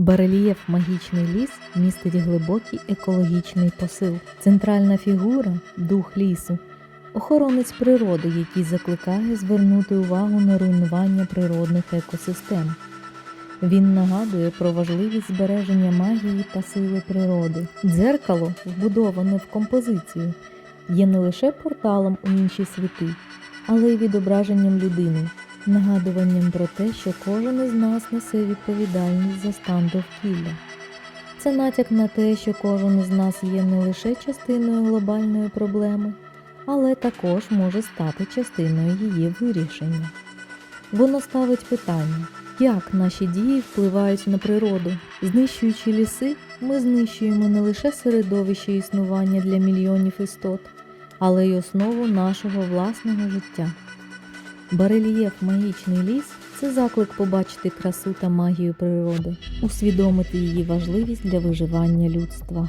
Барельєф Магічний ліс містить глибокий екологічний посил. Центральна фігура дух лісу, охоронець природи, який закликає звернути увагу на руйнування природних екосистем. Він нагадує про важливість збереження магії та сили природи. Дзеркало, вбудоване в композицію, є не лише порталом у інші світи, але й відображенням людини, нагадуванням про те, що кожен із нас несе відповідальність за стан довкілля. Це натяк на те, що кожен із нас є не лише частиною глобальної проблеми, але також може стати частиною її вирішення. Воно ставить питання, як наші дії впливають на природу. Знищуючи ліси, ми знищуємо не лише середовище існування для мільйонів істот, але й основу нашого власного життя. Барельєф Магічний ліс це заклик побачити красу та магію природи, усвідомити її важливість для виживання людства.